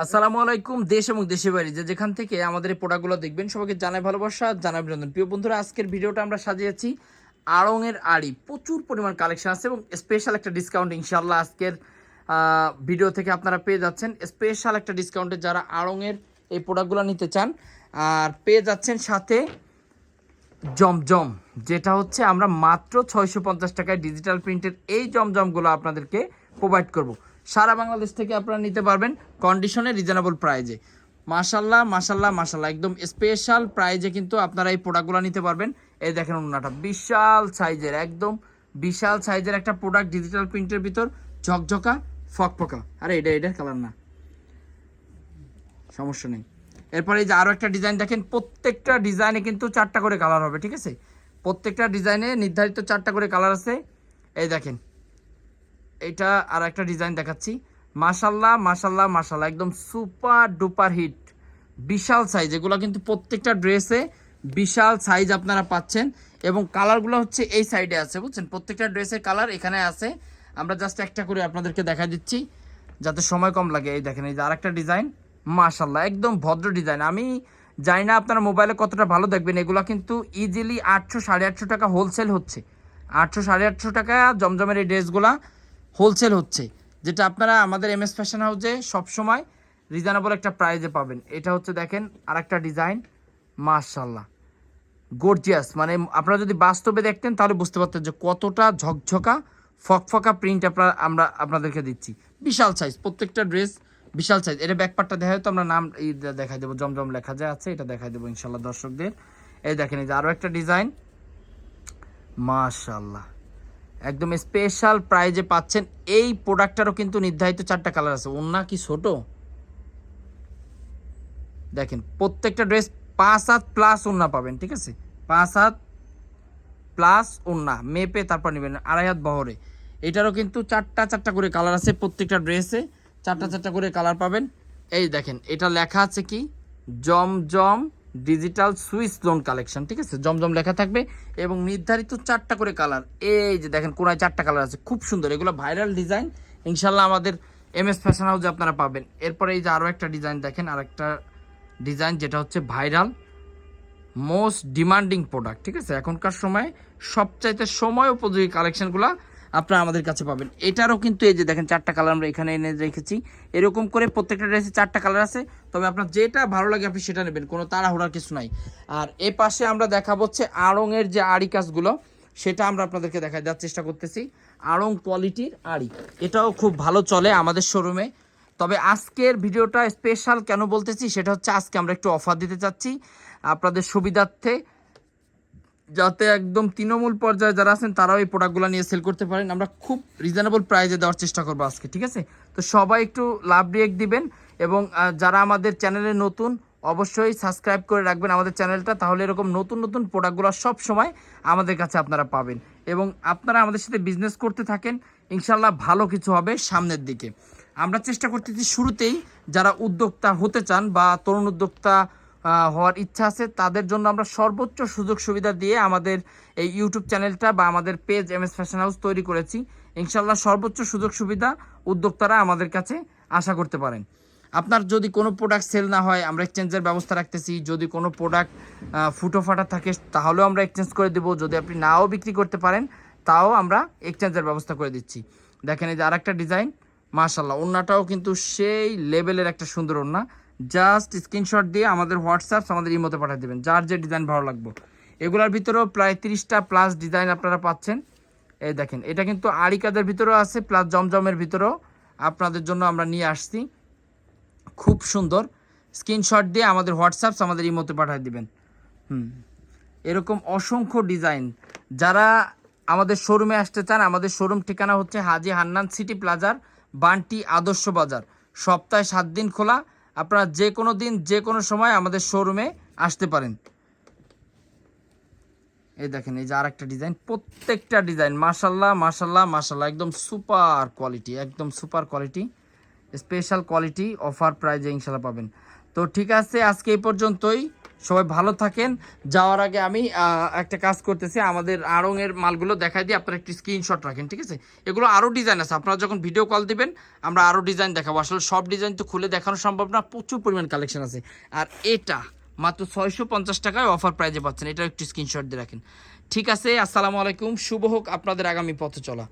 আসসালামু আলাইকুম, দেশ এবং দেশের বাইরে। যে যেখান থেকে আমাদের এই প্রোডাক্টগুলো দেখবেন, সবাইকে জানাই ভালোবাসা, জানাই অভিনন্দন। প্রিয় বন্ধুরা, আজকের ভিডিওটা আমরা সাজিয়েছি আড়ংয়ের আড়ি। প্রচুর পরিমাণ কালেকশন আছে এবং স্পেশাল একটা ডিসকাউন্ট ইনশাল্লাহ আজকের ভিডিও থেকে আপনারা পেয়ে যাচ্ছেন। স্পেশাল একটা ডিসকাউন্টে যারা আড়ংয়ের এই প্রোডাক্টগুলো নিতে চান, আর পেয়ে যাচ্ছেন সাথে জমজম, যেটা হচ্ছে আমরা মাত্র ছয়শো পঞ্চাশ টাকায় ডিজিটাল প্রিন্টের এই জমজমগুলো আপনাদেরকে প্রোভাইড করব। সারা বাংলাদেশ থেকে আপনারা নিতে পারবেন কন্ডিশনে রিজনেবল প্রাইজে মাশাল্লাহ মাশাল্লাহ মাশাল্লাহ একদম স্পেশাল প্রাইজে কিন্তু আপনারা এই প্রোডাক্টগুলো নিতে পারবেন। এই দেখেন ওনাটা বিশাল সাইজের একদম বিশাল সাইজের একটা প্রোডাক্ট ডিজিটাল প্রিন্টের ভিতর ঝকঝকা, ফকফকা। আরে, এটা এটার কালার না। সমস্যা নেই। এরপরে এই যে আরও একটা ডিজাইন দেখেন, প্রত্যেকটা ডিজাইনে কিন্তু চারটা করে কালার হবে, ঠিক আছে? প্রত্যেকটা ডিজাইনে নির্ধারিত চারটা করে কালার আছে। এই দেখেন এটা আর একটা ডিজাইন দেখাচ্ছি। মাশাল্লাহ মাশাল্লাহ মাশাল্লাহ একদম সুপার ডুপার হিট বিশাল সাইজ এগুলো কিন্তু প্রত্যেকটা ড্রেসে বিশাল সাইজ আপনারা পাচ্ছেন। এবং কালারগুলো হচ্ছে এই সাইডে আছে, বুঝছেন? প্রত্যেকটা ড্রেসের কালার এখানে আছে। আমরা জাস্ট একটা করে আপনাদেরকে দেখা দিচ্ছি, যাতে সময় কম লাগে। এই দেখেন, এই যে আরেকটা ডিজাইন মাশাল্লাহ একদম ভদ্র ডিজাইন আমি জানি না আপনারা মোবাইলে কতটা ভালো দেখবেন। এগুলো কিন্তু ইজিলি আটশো সাড়ে আটশো টাকা হোলসেল হচ্ছে। আটশো সাড়ে আটশো টাকা জমজমের এই ড্রেসগুলা হোলসেল হচ্ছে, যেটা আপনারা আমাদের এম এস ফ্যাশন হাউসে সবসময় রিজনেবল একটা প্রাইজে পাবেন। এটা হচ্ছে দেখেন আর একটা ডিজাইন মাশাল্লাহ গর্জিয়াস মানে আপনারা যদি বাস্তবে দেখতেন তাহলে বুঝতে পারতেন যে কতটা ঝকঝকা, ফকফকা প্রিন্ট আপনারা, আমরা আপনাদেরকে দিচ্ছি। বিশাল সাইজ প্রত্যেকটা ড্রেস বিশাল সাইজ এটা ব্যাকপারটা দেখা তো, আমরা নাম দেখাই দেবো, জমজম লেখা যায় আছে, এটা দেখাই দেবো ইনশাল্লাহ দর্শকদের। এই দেখেন এই যে আরও একটা ডিজাইন মাশাল্লাহ একদম স্পেশাল প্রাইজে পাচ্ছেন। এই প্রোডাক্টটারও কিন্তু নির্ধারিত চারটা কালার আছে। ওন্না কি ছোট? দেখেন, প্রত্যেকটা ড্রেস পাঁচ হাত প্লাস ওন্না পাবেন, ঠিক আছে? পাঁচ হাত প্লাস ওন্না মেপে তারপর নেবেন, আড়াই হাত বহরে। এটারও কিন্তু চারটা চারটা করে কালার আছে প্রত্যেকটা ড্রেসে চারটা চারটা করে কালার পাবেন। এই দেখেন, এটা লেখা আছে কি? Zamzam digital Swiss lawn collection ঠিক আছে? জমজম লেখা থাকবে এবং নির্ধারিত চারটা করে কালার এই যে দেখেন, কোনায় চারটা কালার আছে, খুব সুন্দর। এগুলো ভাইরাল ডিজাইন ইনশাল্লাহ আমাদের এম এস ফ্যাশন হাউসে আপনারা পাবেন। এরপরে এই যে আরও একটা ডিজাইন দেখেন আর একটা ডিজাইন যেটা হচ্ছে ভাইরাল মোস্ট ডিমান্ডিং প্রোডাক্ট ঠিক আছে? এখনকার সময় সবচাইতে সময় উপযোগী কালেকশনগুলো আপনারা আমাদের কাছে পাবেন। এটারও কিন্তু এই যে দেখেন, চারটা কালার আমরা এখানে এনে রেখেছি। এরকম করে প্রত্যেকটা ড্রেসে চারটা কালার আছে। তবে আপনার যেটা ভালো লাগে আপনি সেটা নেবেন, কোনো তাড়াহুড়ার কিছু নাই। আর এ পাশে আমরা দেখাবো হচ্ছে আড়ংয়ের যে আড়ি কাজগুলো, সেটা আমরা আপনাদেরকে দেখা দেওয়ার চেষ্টা করতেছি। আড়ং কোয়ালিটির আড়ি। এটাও খুব ভালো চলে আমাদের শোরুমে তবে আজকের ভিডিওটা স্পেশাল কেন বলতেছি, সেটা হচ্ছে আজকে আমরা একটু অফার দিতে চাচ্ছি। আপনাদের সুবিধার্থে যাতে একদম তৃণমূল পর্যায়ে যারা আছেন, তারাও এই প্রোডাক্টগুলো নিয়ে সেল করতে পারেন। আমরা খুব রিজনেবল প্রাইজে দেওয়ার চেষ্টা করব আজকে, ঠিক আছে? তো সবাই একটু লাভ রিয়েক্ট দিবেন এবং যারা আমাদের চ্যানেলে নতুন, অবশ্যই সাবস্ক্রাইব করে রাখবেন আমাদের চ্যানেলটা তাহলে এরকম নতুন নতুন প্রোডাক্টগুলো সব সময় আমাদের কাছে আপনারা পাবেন। এবং আপনারা আমাদের সাথে বিজনেস করতে থাকেন ইনশাল্লাহ ভালো কিছু হবে সামনের দিকে। আমরা চেষ্টা করতেছি শুরুতেই যারা উদ্যোক্তা হতে চান বা তরুণ উদ্যোক্তা হওয়ার ইচ্ছা আছে। তাদের জন্য আমরা সর্বোচ্চ সুযোগ সুবিধা দিয়ে আমাদের এই ইউটিউব চ্যানেলটা বা আমাদের page M S fashion house তৈরি করেছি। ইনশাল্লাহ সর্বোচ্চ সুযোগ সুবিধা উদ্যোক্তারা আমাদের কাছে আশা করতে পারেন। আপনার যদি কোনো প্রোডাক্ট সেল না হয়, আমরা এক্সচেঞ্জের ব্যবস্থা রাখতেছি। যদি কোনো প্রোডাক্ট ফুটো ফাটা থাকে, তাহলেও আমরা এক্সচেঞ্জ করে দেবো। যদি আপনি নাও বিক্রি করতে পারেন, তাও আমরা এক্সচেঞ্জের ব্যবস্থা করে দিচ্ছি। দেখেন এই যে আরেকটা ডিজাইন মাশাল্লাহ ওন্নাটাও কিন্তু সেই লেভেলের একটা সুন্দর ওন্না জাস্ট স্ক্রিনশট দিয়ে আমাদের হোয়াটসঅ্যাপ আমাদের ইমোতে পাঠিয়ে দেবেন। যার যে ডিজাইন ভালো লাগবে। এগুলোর ভিতরেও প্রায় তিরিশটা প্লাস ডিজাইন আপনারা পাচ্ছেন। এই দেখেন, এটা কিন্তু আরিকাদের ভিতরেও আছে প্লাস জমজমের ভিতরেও আপনাদের জন্য আমরা নিয়ে আসছি। খুব সুন্দর। স্ক্রিনশট দিয়ে আমাদের হোয়াটসঅ্যাপ আমাদের ইমোতে পাঠিয়ে দিবেন। হুম। এরকম অসংখ্য ডিজাইন যারা আমাদের শোরুমে আসতে চান, আমাদের শোরুম ঠিকানা হচ্ছে হাজি হান্নান সিটি প্লাজার বান্টি আদর্শ বাজার। সপ্তাহে সাত দিন খোলা। আপনারা যে কোনো দিন, যে কোনো সময় আমাদের শোরুমে আসতে পারেন। এই দেখেন, এই যে আর একটা ডিজাইন প্রত্যেকটা ডিজাইন মাসাল্লাহ মাসাল্লাহ মাসাল্লাহ একদম সুপার কোয়ালিটি একদম super quality special quality offer প্রাইজে ইনশাল্লাহ পাবেন। তো ঠিক আছে, আজকে এই পর্যন্তই। সবাই ভালো থাকেন। যাওয়ার আগে আমি একটা কাজ করতেছি, আমাদের আড়ংয়ের মালগুলো দেখাই দিয়ে আপনারা একটি স্ক্রিনশট রাখেন, ঠিক আছে? এগুলো আরও ডিজাইন আছে। আপনারা যখন ভিডিও কল দিবেন, আমরা আরও ডিজাইন দেখাবো। আসলে সব ডিজাইন তো খুলে দেখানো সম্ভব না, প্রচুর পরিমাণ কালেকশন আছে। আর এটা, মাত্র ছয়শো পঞ্চাশ টাকায় অফার প্রাইজে পাচ্ছেন। এটা একটু স্ক্রিনশট দিয়ে রাখেন। ঠিক আছে, আসসালামু আলাইকুম। শুভ হোক আপনাদের আগামী পথে চলা।